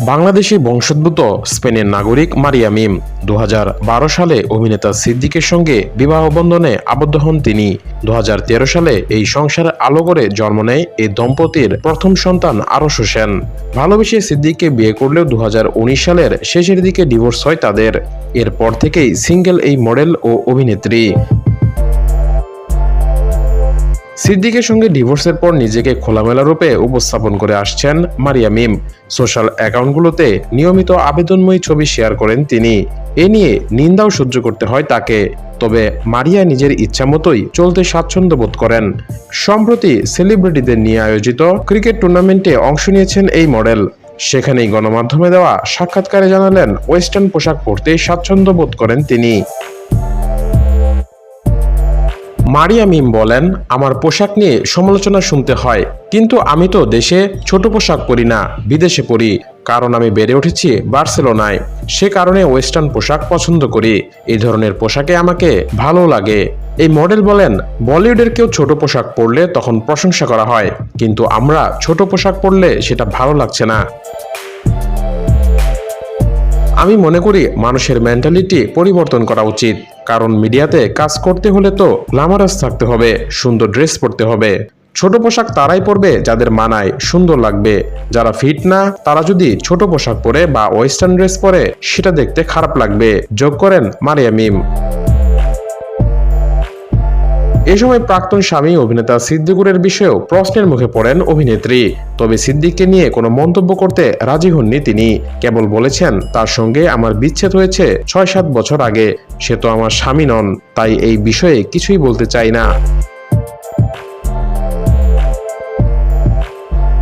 বাংলাদেশি বংশোদ্ভূত স্পেনের নাগরিক মারিয়া মিম দু হাজার বারো সালে অভিনেতা সিদ্দিকের সঙ্গে বিবাহ বন্ধনে আবদ্ধ হন তিনি। দু হাজার তেরো সালে এই সংসারে আলো করে জন্ম নেয় এই দম্পতির প্রথম সন্তান আরশ হোসেন ভালোবেসে সিদ্দিককে বিয়ে করলেও দু হাজার উনিশ সালের শেষের দিকে ডিভোর্স হয় তাদের। এরপর থেকেই সিঙ্গেল এই মডেল ও অভিনেত্রী। সিদ্দিকের সঙ্গে ডিভোর্সের পর নিজেকে খোলামেলা রূপে উপস্থাপন করে আসছেন মারিয়া মিম। সোশ্যাল অ্যাকাউন্টগুলোতে নিয়মিত আবেদনময়ী ছবি শেয়ার করেন তিনি। এ নিয়ে নিন্দাও সহ্য করতে হয় তাকে। তবে মারিয়া নিজের ইচ্ছা মতোই চলতে স্বাচ্ছন্দ্য বোধ করেন। সম্প্রতি সেলিব্রিটিদের নিয়ে আয়োজিত ক্রিকেট টুর্নামেন্টে অংশ নিয়েছেন এই মডেল। সেখানেই গণমাধ্যমে দেওয়া সাক্ষাৎকারে জানালেন ওয়েস্টার্ন পোশাক পরতে স্বাচ্ছন্দ্য বোধ করেন তিনি। মারিয়া মিম বলেন, আমার পোশাক নিয়ে সমালোচনা শুনতে হয়, কিন্তু আমি তো দেশে ছোট পোশাক পরি না, বিদেশে পরি। কারণ আমি বেড়ে উঠেছি বার্সেলোনায়। সে কারণে ওয়েস্টার্ন পোশাক পছন্দ করি। এই ধরনের পোশাকে আমাকে ভালো লাগে। এই মডেল বলেন, বলিউডের কেউ ছোট পোশাক পরলে তখন প্রশংসা করা হয়, কিন্তু আমরা ছোট পোশাক পরলে সেটা ভালো লাগছে না। আমি মনে করি, মানুষের মেন্টালিটি পরিবর্তন করা উচিত। কারণ মিডিয়াতে কাজ করতে হলে তো গ্লামারাস থাকতে হবে, সুন্দর ড্রেস পরতে হবে। ছোট পোশাক তারাই পরবে যাদের মানায় সুন্দর লাগবে। যারা ফিট না, তারা যদি ছোট পোশাক পরে বা ওয়েস্টার্ন ড্রেস পরে, সেটা দেখতে খারাপ লাগবে। যোগ করেন মারিয়া মিম। এ সময় প্রাক্তন স্বামী অভিনেতা সিদ্দিকুরের বিষয়েও প্রশ্নের মুখে পড়েন অভিনেত্রী। তবে সিদ্দিককে নিয়ে কোনো মন্তব্য করতে রাজি হননি তিনি। কেবল বলেছেন, তার সঙ্গে আমার বিচ্ছেদ হয়েছে ছয় সাত বছর আগে। সে তো আমার স্বামী নন, তাই এই বিষয়ে কিছুই বলতে চাই না।